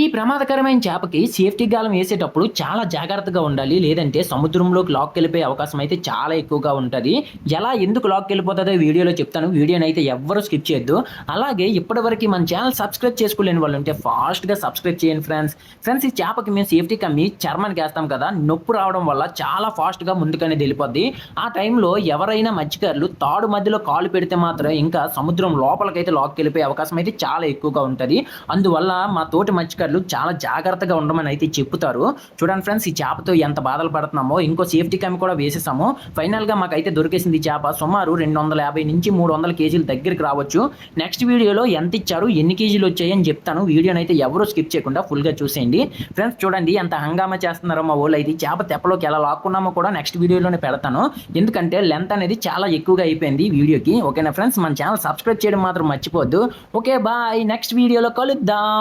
ఈ ప్రమాదకరమైన చేపకి సేఫ్టీ గాలం వేసేటప్పుడు చాలా జాగ్రత్తగా ఉండాలి. లేదంటే సముద్రంలోకి లాక్ వెళ్ళిపోయే అవకాశం అయితే చాలా ఎక్కువగా ఉంటుంది. ఎలా ఎందుకు లాక్ వెళ్ళిపోతుందో వీడియోలో చెప్తాను. వీడియోని అయితే ఎవ్వరూ స్కిప్ చేయొద్దు. అలాగే ఇప్పటివరకు మన ఛానల్ సబ్స్క్రైబ్ చేసుకోలేని వాళ్ళు ఉంటే ఫాస్ట్గా సబ్స్క్రైబ్ చేయండి ఫ్రెండ్స్ ఫ్రెండ్స్ ఈ చేపకి మేము సేఫ్టీ కమ్మి చర్మానికి వేస్తాం కదా. నొప్పి రావడం వల్ల చాలా ఫాస్ట్గా ముందుకనే వెళ్ళిపోద్ది. ఆ టైంలో ఎవరైనా మత్స్యకారులు తాడు మధ్యలో కాలు పెడితే మాత్రం ఇంకా సముద్రం లోపలికైతే లాక్ వెళ్ళిపోయే అవకాశం అయితే చాలా ఎక్కువగా ఉంటుంది. అందువల్ల మా తోటి మత్స్యకారులు చాలా జాగ్రత్తగా ఉండమని అయితే చెప్తారు. చూడండి ఫ్రెండ్స్ ఈ చేపతో ఎంత బాధలు పడుతున్నామో ఇంకో సేఫ్టీ క్యామ్ కూడా వేసేసాము. ఫైనల్గా మాకైతే దొరికేసింది చేప సుమారు రెండు వందల యాభై నుంచి మూడు వందల కేజీల దగ్గరికి రావచ్చు. నెక్స్ట్ వీడియోలో ఎంత ఇచ్చారు ఎన్ని కేజీలు వచ్చాయని చెప్తాను. వీడియోని అయితే ఎవరు స్కిప్ చేయకుండా ఫుల్గా చూసేయండి. ఫ్రెండ్స్ చూడండి ఎంత హంగామా చేస్తున్నారో మా వాళ్ళు అయితే. చేప తెప్పలోకి ఎలా లాక్కున్నామో కూడా నెక్స్ట్ వీడియోలోనే పెడతాను. ఎందుకంటే లెంత్ అనేది చాలా ఎక్కువగా అయిపోయింది వీడియోకి. ఓకేనా ఫ్రెండ్స్ మన ఛానల్ సబ్స్క్రైబ్ చేయడం మాత్రం మర్చిపోద్దు ఓకే బాయ్ నెక్స్ట్ వీడియోలో కలుద్దాం.